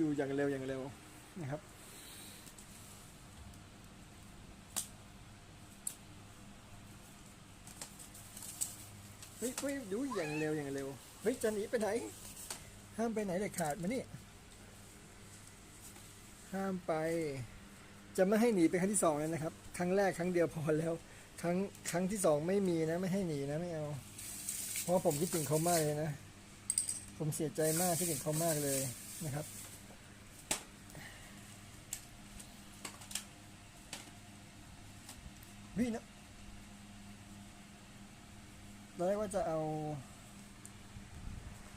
อยู่อย่างเร็วอย่างเร็วนะครับเฮ้ยเฮ้ยดูอย่างเร็วอย่างเร็วเฮ้ยจะหนีไปไหน ห้ามไปไหนเลยขาดมานี่ห้ามไป จะไม่ให้หนีเป็นครั้งที่สองเลยนะครับ ครั้งแรกครั้งเดียวพอแล้ว ครั้งครั้งที่สองไม่มีนะ ไม่ให้หนีนะไม่เอา เพราะว่าผมคิดถึงเขามากเลยนะ ผมเสียใจมากคิดถึงเขามากเลยนะครับ วินะตอนแรกว่าจะเอา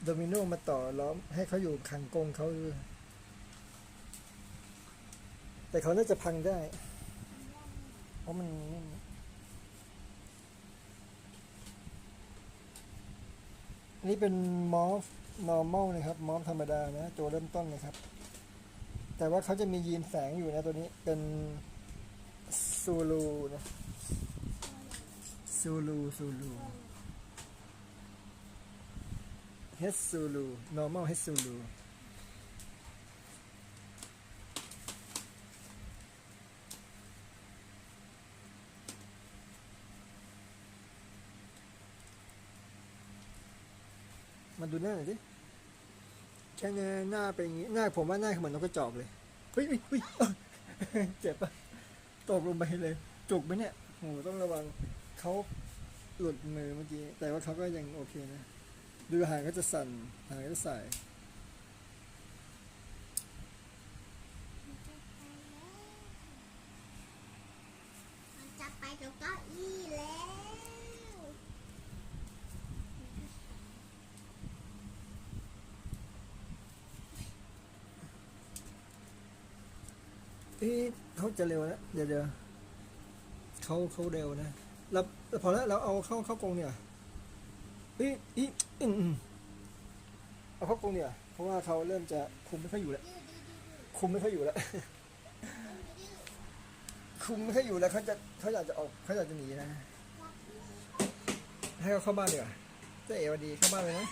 โดมิโนมาต่อล้อมให้เขาอยู่ขังกงเขาอยู่แต่เขาน่าจะพังได้ เพราะมันนี่อันนี้เป็นมอฟ normal นะครับ มอฟธรรมดานะตัวเริ่มต้นนะครับ แต่ว่าเขาจะมียีนแฝงอยู่นะตัวนี้เป็นซูลูนะ ซูลูซูลูเฮสซูลู normal เฮสซูลูมาดูหน้าหน่อยดิแค่นี้หน้าเป็นอย่างนี้ หน้าผมว่าหน้าเหมือนนกกระจอกเลยเฮ้ยเฮ้ยเจ็บปะตกลงไปเลย จุกไหมเนี่ยโหต้องระวัง เขาหลุดมือเมื่อกี้ แต่ว่าเขาก็ยังโอเคนะ ดูหางก็จะสั่นหางก็จะใส่มันจะไปกับเก้าอี้แล้วเอ๊ะเขาจะเร็วนะ เดี๋ยวเดี๋ยวเขาเขาเร็วนะ เราพอแล้วเราเอาเข้าเข้ากรงเนี่ยเอ๊ะอีอืมอืมเอาเข้ากรงเนี่ย เพราะว่าเขาเริ่มจะคุมไม่ค่อยอยู่แล้วคุมไม่ค่อยอยู่แล้วคุมไม่ค่อยอยู่แล้วเขาจะเขาอยากจะออกเขาอยากจะหนีนะ ให้เขาเข้าบ้านดีกว่าเจ๊เอวดีเข้าบ้านเลยนะ